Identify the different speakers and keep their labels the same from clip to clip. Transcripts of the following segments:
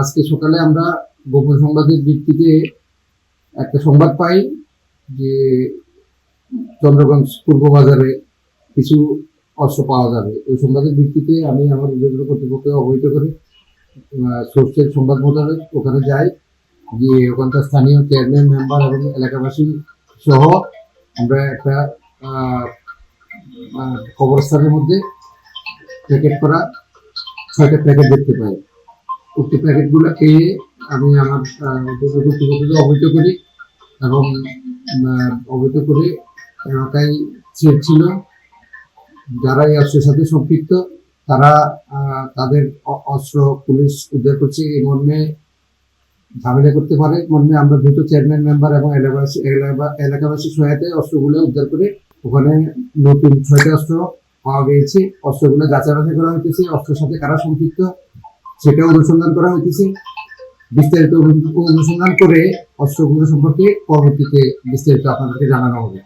Speaker 1: আজকে সকালে আমরা গোপন সংবাদের ভিত্তিতে একটা সংবাদ পাই যে চন্দ্রগঞ্জ পূর্ব বাজারে কিছু অস্ত্র পাওয়া যাবে। ওই সংবাদের ভিত্তিতে আমি আমার বিভিন্ন কর্তৃপক্ষকে অবহিত করে সোর্সের সংবাদ মোতাবেক ওখানে যাই, গিয়ে ওখানকার স্থানীয় চেয়ারম্যান মেম্বার এবং এলাকাবাসী সহ আমরা একটা কবরস্থানের মধ্যে প্যাকেট করা ছয়টা প্যাকেট দেখতে পাই। উক্ত প্যাকেটগুলো খেয়ে আমি আমার কর্তৃপক্ষকে অবহিত করি এবং অবহিত করে এলাকায় চেক ছিল যারা এই অস্ত্রের সাথে সম্পৃক্ত, তারা তাদের অস্ত্র পুলিশ উদ্ধার করছে এই মর্মে ঝামেলা করতে পারে। মর্মে আমরা দ্রুত চেয়ারম্যান মেম্বার এবং এলাকাবাসী এলাকা- এলাকাবাসী সহায়তায় অস্ত্রগুলো উদ্ধার করে ওখানে নতুন ছয়টা অস্ত্র পাওয়া গিয়েছে। অস্ত্রগুলো যাচাই করা হইতেছে। অস্ত্রের সাথে কারা সম্পৃক্ত সেটা অনুসন্ধান করা হইতেছে। বিস্তারিত অনুসন্ধান করে অস্ত্রগুলো সম্পর্কে পরবর্তীতে বিস্তারিত আপনাদেরকে জানানো হবে।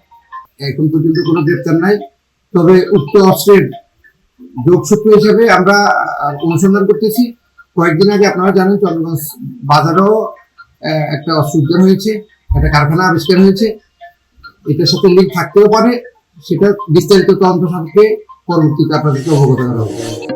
Speaker 1: এখন পর্যন্ত কোনো গ্রেপ্তার নাই। তবে উক্ত অস্ত্রের যোগসূত্র হিসেবে আমরা অনুসন্ধান করতেছি। কয়েকদিন আগে আপনারা জানেন চন্দ্রগঞ্জ বাজারেও একটা অস্ত্র উদ্ধার হয়েছে, একটা কারখানা আবিষ্কার হয়েছে। এটার সাথে লিঙ্ক থাকতেও পারে সেটা বিস্তারিত তদন্ত সাপেক্ষে পরবর্তীতে আপনাদেরকে অবগত করা হবে।